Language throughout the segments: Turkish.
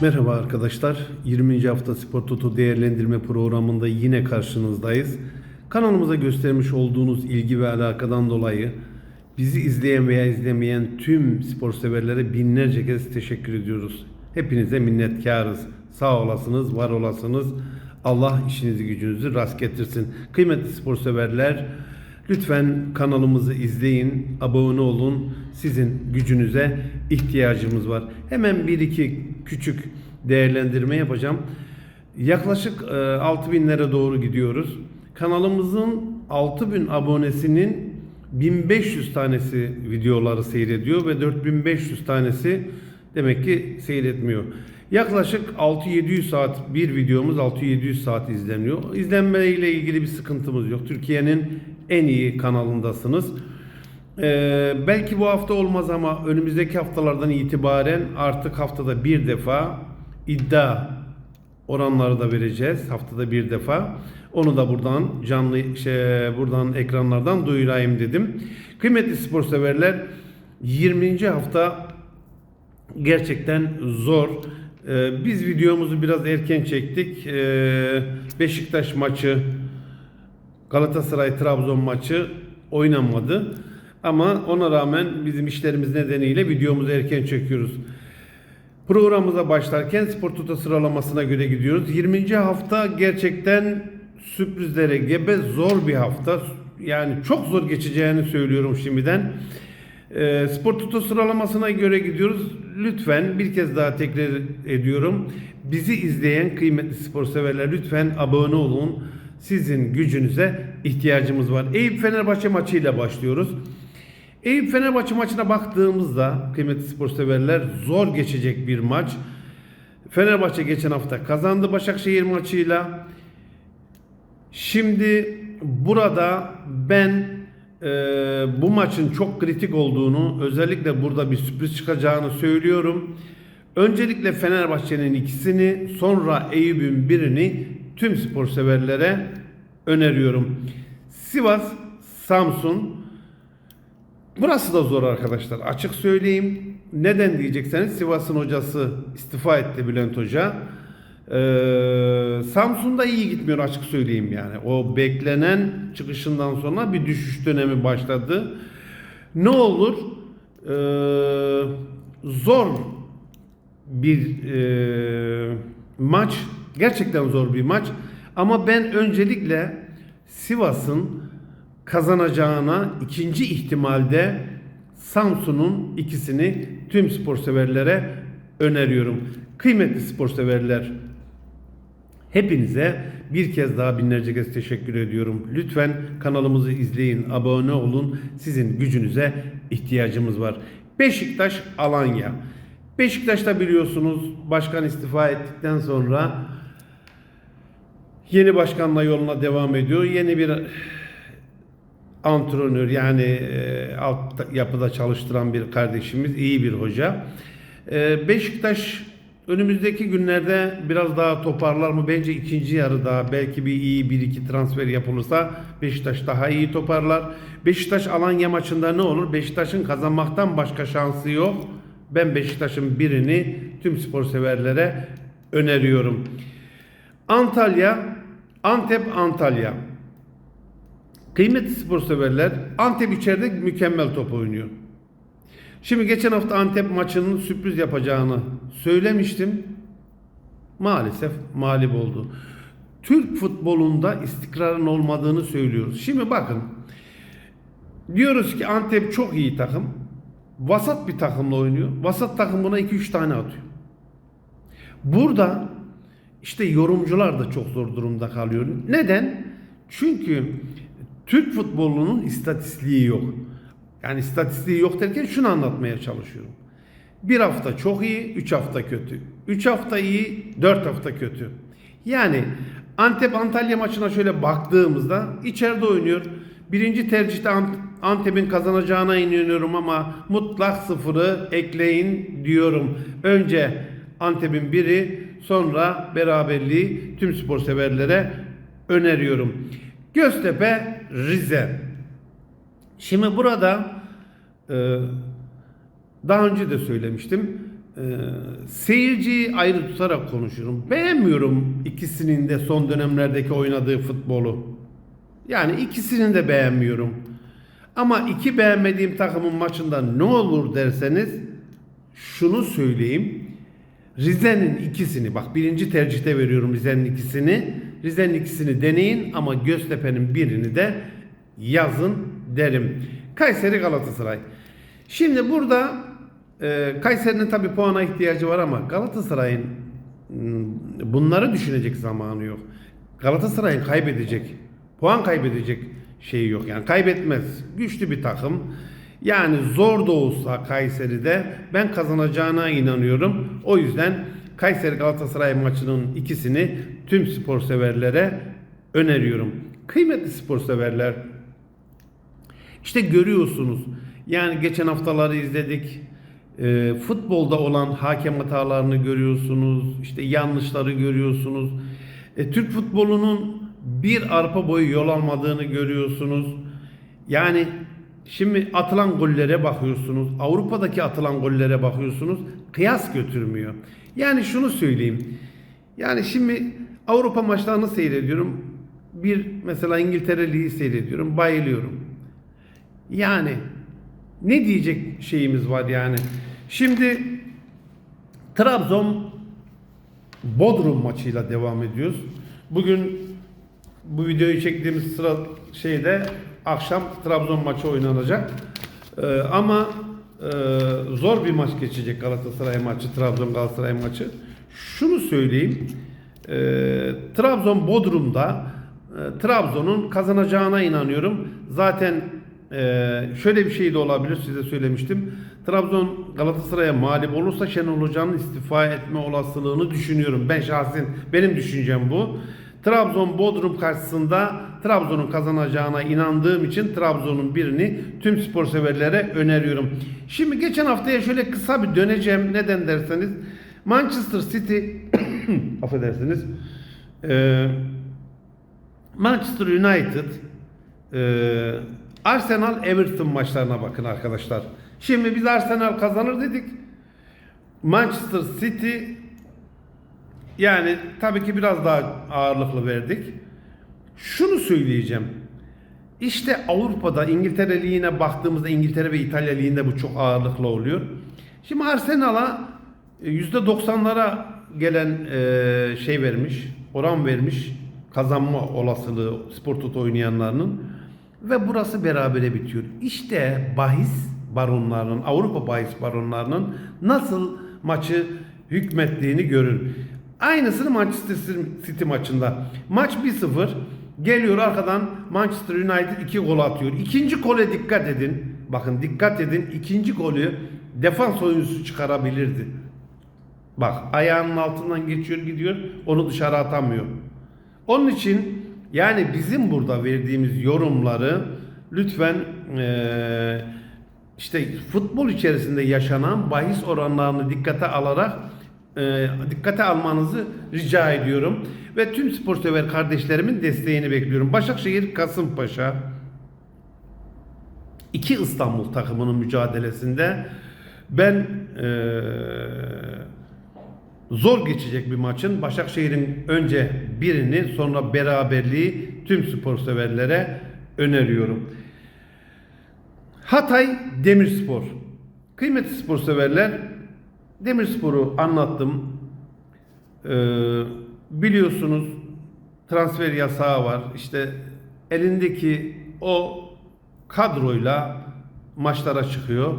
Merhaba arkadaşlar. 20. hafta Spor Toto değerlendirme programında yine karşınızdayız. Kanalımıza göstermiş olduğunuz ilgi ve alakadan dolayı bizi izleyen veya izlemeyen tüm spor severlere binlerce kez teşekkür ediyoruz. Hepinize minnetkarız. Sağ olasınız, var olasınız. Allah işinizi gücünüzü rast getirsin. Kıymetli spor severler, Lütfen kanalımızı izleyin, abone olun. Sizin gücünüze ihtiyacımız var. Hemen bir iki küçük değerlendirme yapacağım. Yaklaşık e, 6000'lere doğru gidiyoruz. Kanalımızın 6000 abonesinin 1500 tanesi videoları seyrediyor ve 4500 tanesi demek ki seyretmiyor. Yaklaşık 6-700 saat bir videomuz 6-700 saat izleniyor. İzlenme ile ilgili bir sıkıntımız yok. Türkiye'nin en iyi kanalındasınız. Ee, belki bu hafta olmaz ama önümüzdeki haftalardan itibaren artık haftada bir defa iddia oranları da vereceğiz haftada bir defa. Onu da buradan canlı şey buradan ekranlardan duyurayım dedim. Kıymetli spor severler 20. hafta gerçekten zor. Ee, biz videomuzu biraz erken çektik. Ee, Beşiktaş maçı, Galatasaray Trabzon maçı oynanmadı. Ama ona rağmen bizim işlerimiz nedeniyle videomuzu erken çekiyoruz. Programımıza başlarken Spor Toto sıralamasına göre gidiyoruz. 20. hafta gerçekten sürprizlere gebe zor bir hafta. Yani çok zor geçeceğini söylüyorum şimdiden. E, Spor Toto sıralamasına göre gidiyoruz. Lütfen bir kez daha tekrar ediyorum. Bizi izleyen kıymetli spor severler lütfen abone olun. Sizin gücünüze ihtiyacımız var. Eyüp Fenerbahçe maçıyla başlıyoruz. Eyüp Fenerbahçe maçına baktığımızda kıymetli spor severler zor geçecek bir maç. Fenerbahçe geçen hafta kazandı Başakşehir maçıyla. Şimdi burada ben e, bu maçın çok kritik olduğunu, özellikle burada bir sürpriz çıkacağını söylüyorum. Öncelikle Fenerbahçe'nin ikisini, sonra Eyüp'ün birini tüm spor severlere öneriyorum. Sivas, Samsun. Burası da zor arkadaşlar. Açık söyleyeyim. Neden diyecekseniz Sivas'ın hocası istifa etti Bülent Hoca. Ee, Samsun'da iyi gitmiyor açık söyleyeyim yani. O beklenen çıkışından sonra bir düşüş dönemi başladı. Ne olur? Ee, zor bir e, maç. Gerçekten zor bir maç. Ama ben öncelikle Sivas'ın kazanacağına ikinci ihtimalde Samsun'un ikisini tüm spor severlere öneriyorum. Kıymetli spor severler, hepinize bir kez daha binlerce kez teşekkür ediyorum. Lütfen kanalımızı izleyin, abone olun. Sizin gücünüze ihtiyacımız var. Beşiktaş Alanya. Beşiktaş'ta biliyorsunuz başkan istifa ettikten sonra yeni başkanla yoluna devam ediyor. Yeni bir antrenör yani e, alt yapıda çalıştıran bir kardeşimiz, iyi bir hoca. E, Beşiktaş önümüzdeki günlerde biraz daha toparlar mı? Bence ikinci yarıda belki bir iyi bir iki transfer yapılırsa Beşiktaş daha iyi toparlar. Beşiktaş Alanya maçında ne olur? Beşiktaş'ın kazanmaktan başka şansı yok. Ben Beşiktaş'ın birini tüm spor severlere öneriyorum. Antalya, Antep Antalya. Kıymetli spor severler Antep içeride mükemmel top oynuyor. Şimdi geçen hafta Antep maçının sürpriz yapacağını söylemiştim. Maalesef mağlup oldu. Türk futbolunda istikrarın olmadığını söylüyoruz. Şimdi bakın. Diyoruz ki Antep çok iyi takım. Vasat bir takımla oynuyor. Vasat takım buna 2-3 tane atıyor. Burada işte yorumcular da çok zor durumda kalıyor. Neden? Çünkü Türk futbolunun istatistiği yok. Yani istatistiği yok derken şunu anlatmaya çalışıyorum. Bir hafta çok iyi, üç hafta kötü. Üç hafta iyi, dört hafta kötü. Yani Antep Antalya maçına şöyle baktığımızda içeride oynuyor. Birinci tercihte Antep'in kazanacağına inanıyorum ama mutlak sıfırı ekleyin diyorum. Önce Antep'in biri sonra beraberliği tüm spor severlere öneriyorum. Göztepe Rize. Şimdi burada e, daha önce de söylemiştim. Ee, seyirciyi ayrı tutarak konuşuyorum. Beğenmiyorum ikisinin de son dönemlerdeki oynadığı futbolu. Yani ikisini de beğenmiyorum. Ama iki beğenmediğim takımın maçında ne olur derseniz şunu söyleyeyim. Rize'nin ikisini bak birinci tercihte veriyorum Rize'nin ikisini. Rize'nin ikisini deneyin ama Göztepe'nin birini de yazın derim. Kayseri Galatasaray. Şimdi burada e, Kayseri'nin tabi puana ihtiyacı var ama Galatasaray'ın hmm, bunları düşünecek zamanı yok. Galatasaray'ın kaybedecek, puan kaybedecek şeyi yok. Yani kaybetmez. Güçlü bir takım. Yani zor da olsa Kayseri'de ben kazanacağına inanıyorum. O yüzden Kayseri Galatasaray maçının ikisini tüm spor severlere öneriyorum. Kıymetli spor severler, işte görüyorsunuz. Yani geçen haftaları izledik. Ee, futbolda olan hakem hatalarını görüyorsunuz. İşte yanlışları görüyorsunuz. E, Türk futbolunun bir arpa boyu yol almadığını görüyorsunuz. Yani şimdi atılan gollere bakıyorsunuz. Avrupa'daki atılan gollere bakıyorsunuz. Kıyas götürmüyor. Yani şunu söyleyeyim. Yani şimdi Avrupa maçlarını seyrediyorum. Bir mesela İngiltere Ligi seyrediyorum. Bayılıyorum. Yani ne diyecek şeyimiz var yani. Şimdi Trabzon Bodrum maçıyla devam ediyoruz. Bugün bu videoyu çektiğimiz sıra şeyde akşam Trabzon maçı oynanacak. Ee, ama e, zor bir maç geçecek Galatasaray maçı, Trabzon Galatasaray maçı. Şunu söyleyeyim. Ee, Trabzon Bodrum'da e, Trabzon'un kazanacağına inanıyorum. Zaten e, şöyle bir şey de olabilir size söylemiştim. Trabzon Galatasaray'a mağlup olursa Şenol Hoca'nın istifa etme olasılığını düşünüyorum. Ben şahsen benim düşüncem bu. Trabzon Bodrum karşısında Trabzon'un kazanacağına inandığım için Trabzon'un birini tüm spor severlere öneriyorum. Şimdi geçen haftaya şöyle kısa bir döneceğim. Neden derseniz Manchester City affedersiniz eee Manchester United, e, Arsenal Everton maçlarına bakın arkadaşlar. Şimdi biz Arsenal kazanır dedik. Manchester City yani tabii ki biraz daha ağırlıklı verdik. Şunu söyleyeceğim. İşte Avrupa'da İngiltere Ligi'ne baktığımızda İngiltere ve İtalya Ligi'nde bu çok ağırlıklı oluyor. Şimdi Arsenal'a e, %90'lara gelen e, şey vermiş, oran vermiş kazanma olasılığı spor toto oynayanlarının ve burası berabere bitiyor. İşte bahis baronlarının, Avrupa bahis baronlarının nasıl maçı hükmettiğini görün. Aynısını Manchester City maçında. Maç 1-0 geliyor arkadan Manchester United 2 gol atıyor. İkinci gole dikkat edin. Bakın dikkat edin. ikinci golü defans oyuncusu çıkarabilirdi. Bak ayağının altından geçiyor gidiyor. Onu dışarı atamıyor. Onun için yani bizim burada verdiğimiz yorumları lütfen eee, işte futbol içerisinde yaşanan bahis oranlarını dikkate alarak eee, dikkate almanızı rica ediyorum. Ve tüm spor sever kardeşlerimin desteğini bekliyorum. Başakşehir Kasımpaşa iki İstanbul takımının mücadelesinde ben eee zor geçecek bir maçın Başakşehir'in önce birini sonra beraberliği tüm spor severlere öneriyorum. Hatay Demirspor. Kıymetli spor severler Demirspor'u anlattım. Ee, biliyorsunuz transfer yasağı var. İşte elindeki o kadroyla maçlara çıkıyor.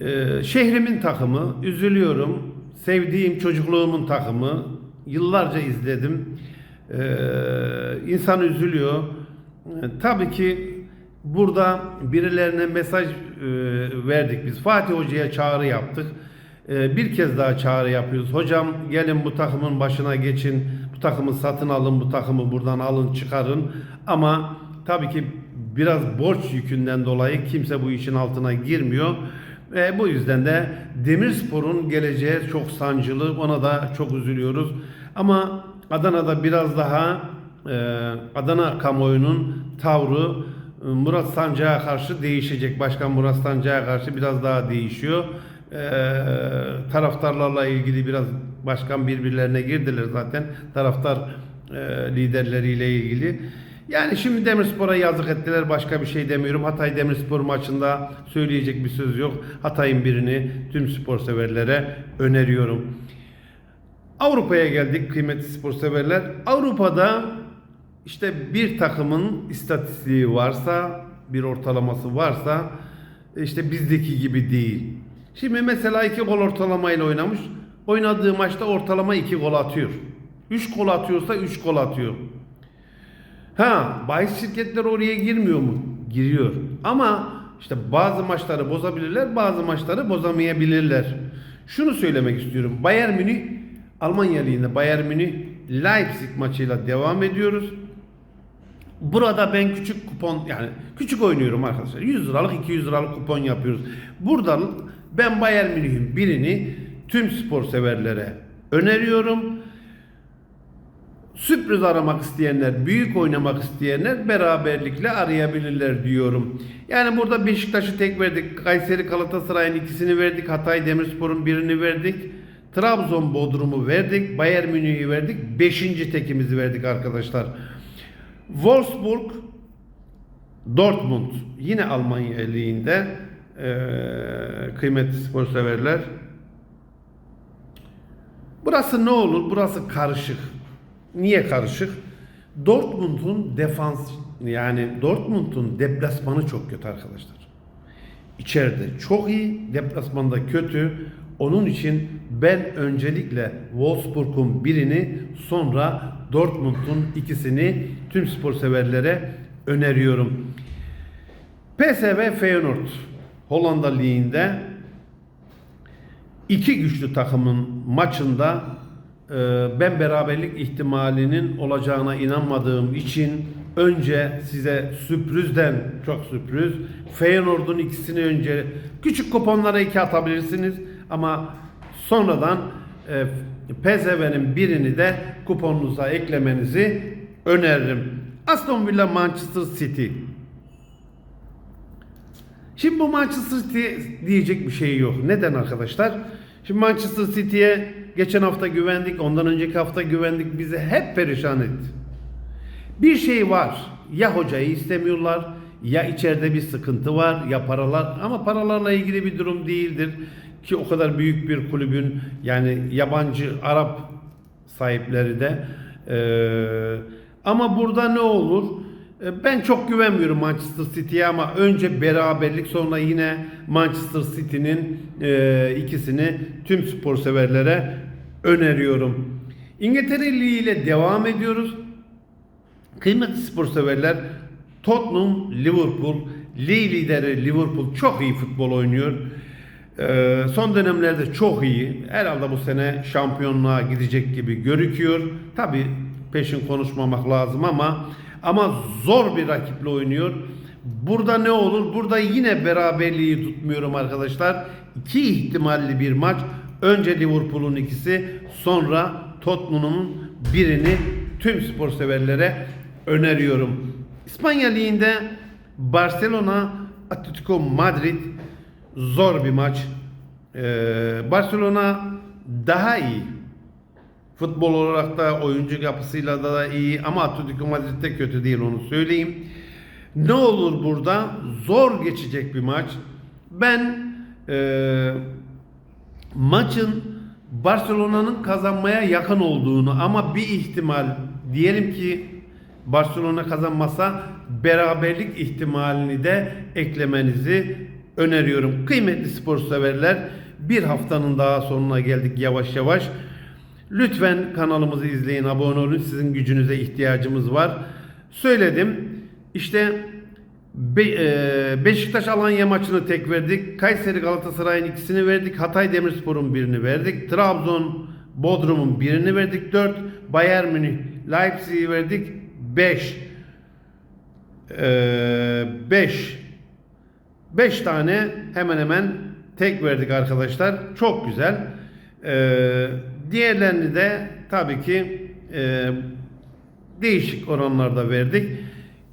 Ee, şehrimin takımı, üzülüyorum. Sevdiğim çocukluğumun takımı, yıllarca izledim. Ee, insan üzülüyor. Ee, tabii ki burada birilerine mesaj e, verdik biz. Fatih Hoca'ya çağrı yaptık. Ee, bir kez daha çağrı yapıyoruz. Hocam gelin bu takımın başına geçin. Bu takımı satın alın, bu takımı buradan alın, çıkarın. Ama tabii ki biraz borç yükünden dolayı kimse bu işin altına girmiyor. Ve bu yüzden de Demirspor'un geleceği çok sancılı. Ona da çok üzülüyoruz. Ama Adana'da biraz daha e, Adana kamuoyunun tavrı e, Murat Sancak'a karşı değişecek. Başkan Murat Sancak'a karşı biraz daha değişiyor. E, taraftarlarla ilgili biraz başkan birbirlerine girdiler zaten. Taraftar e, liderleriyle ilgili. Yani şimdi Demirspor'a yazık ettiler. Başka bir şey demiyorum. Hatay Demirspor maçında söyleyecek bir söz yok. Hatay'ın birini tüm spor severlere öneriyorum. Avrupa'ya geldik kıymetli spor severler. Avrupa'da işte bir takımın istatistiği varsa, bir ortalaması varsa işte bizdeki gibi değil. Şimdi mesela iki gol ortalamayla oynamış. Oynadığı maçta ortalama iki gol atıyor. Üç gol atıyorsa üç gol atıyor. Ha, bahis şirketleri oraya girmiyor mu? Giriyor. Ama işte bazı maçları bozabilirler, bazı maçları bozamayabilirler. Şunu söylemek istiyorum. Bayern Münih Almanya Ligi'nde Bayern Münih Leipzig maçıyla devam ediyoruz. Burada ben küçük kupon yani küçük oynuyorum arkadaşlar. 100 liralık 200 liralık kupon yapıyoruz. Burada ben Bayern Münih'in birini tüm spor severlere öneriyorum. Sürpriz aramak isteyenler, büyük oynamak isteyenler beraberlikle arayabilirler diyorum. Yani burada Beşiktaş'ı tek verdik. Kayseri Galatasaray'ın ikisini verdik. Hatay Demirspor'un birini verdik. Trabzon Bodrum'u verdik. Bayern Münih'i verdik. Beşinci tekimizi verdik arkadaşlar. Wolfsburg Dortmund yine Almanya Ligi'nde eee kıymetli spor severler. Burası ne olur? Burası karışık. Niye karışık? Dortmund'un defans yani Dortmund'un deplasmanı çok kötü arkadaşlar. İçeride çok iyi, deplasmanda kötü. Onun için ben öncelikle Wolfsburg'un birini sonra Dortmund'un ikisini tüm spor severlere öneriyorum. PSV Feyenoord Hollanda Ligi'nde iki güçlü takımın maçında e, ben beraberlik ihtimalinin olacağına inanmadığım için önce size sürprizden çok sürpriz Feyenoord'un ikisini önce küçük kuponlara iki atabilirsiniz ama sonradan e, PSV'nin birini de kuponunuza eklemenizi öneririm. Aston Villa Manchester City Şimdi bu Manchester City diyecek bir şey yok. Neden arkadaşlar? Şimdi Manchester City'ye geçen hafta güvendik, ondan önceki hafta güvendik. Bizi hep perişan etti. Bir şey var. Ya hocayı istemiyorlar, ya içeride bir sıkıntı var, ya paralar. Ama paralarla ilgili bir durum değildir. Ki o kadar büyük bir kulübün yani yabancı Arap sahipleri de. Ee, ama burada ne olur? E, Ben çok güvenmiyorum Manchester City'ye ama önce beraberlik sonra yine Manchester City'nin e, ikisini tüm spor severlere öneriyorum. İngiltere Ligi ile devam ediyoruz. Kıymetli spor severler Tottenham, Liverpool, lig lideri Liverpool çok iyi futbol oynuyor. Ee, son dönemlerde çok iyi. Herhalde bu sene şampiyonluğa gidecek gibi gözüküyor. Tabi peşin konuşmamak lazım ama ama zor bir rakiple oynuyor. Burada ne olur? Burada yine beraberliği tutmuyorum arkadaşlar. İki ihtimalli bir maç. Önce Liverpool'un ikisi, sonra Tottenham'ın birini tüm spor severlere öneriyorum. İspanya Ligi'nde Barcelona Atletico Madrid zor bir maç. Ee, Barcelona daha iyi. Futbol olarak da oyuncu yapısıyla da, da iyi ama Atletico Madrid de kötü değil onu söyleyeyim. Ne olur burada? Zor geçecek bir maç. Ben eee maçın Barcelona'nın kazanmaya yakın olduğunu ama bir ihtimal diyelim ki Barcelona kazanmasa beraberlik ihtimalini de eklemenizi öneriyorum. Kıymetli spor severler bir haftanın daha sonuna geldik yavaş yavaş. Lütfen kanalımızı izleyin, abone olun. Sizin gücünüze ihtiyacımız var. Söyledim. İşte Be- e, Beşiktaş Alanya maçını tek verdik. Kayseri Galatasaray'ın ikisini verdik. Hatay Demirspor'un birini verdik. Trabzon Bodrum'un birini verdik. 4. Bayern Münih Leipzig'i verdik. 5. 5 5 tane hemen hemen tek verdik arkadaşlar. Çok güzel. Ee, diğerlerini de tabii ki e, değişik oranlarda verdik.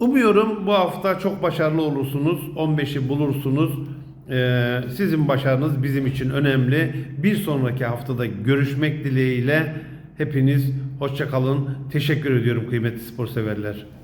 Umuyorum bu hafta çok başarılı olursunuz. 15'i bulursunuz. Ee, sizin başarınız bizim için önemli. Bir sonraki haftada görüşmek dileğiyle hepiniz hoşça kalın. Teşekkür ediyorum kıymetli spor severler.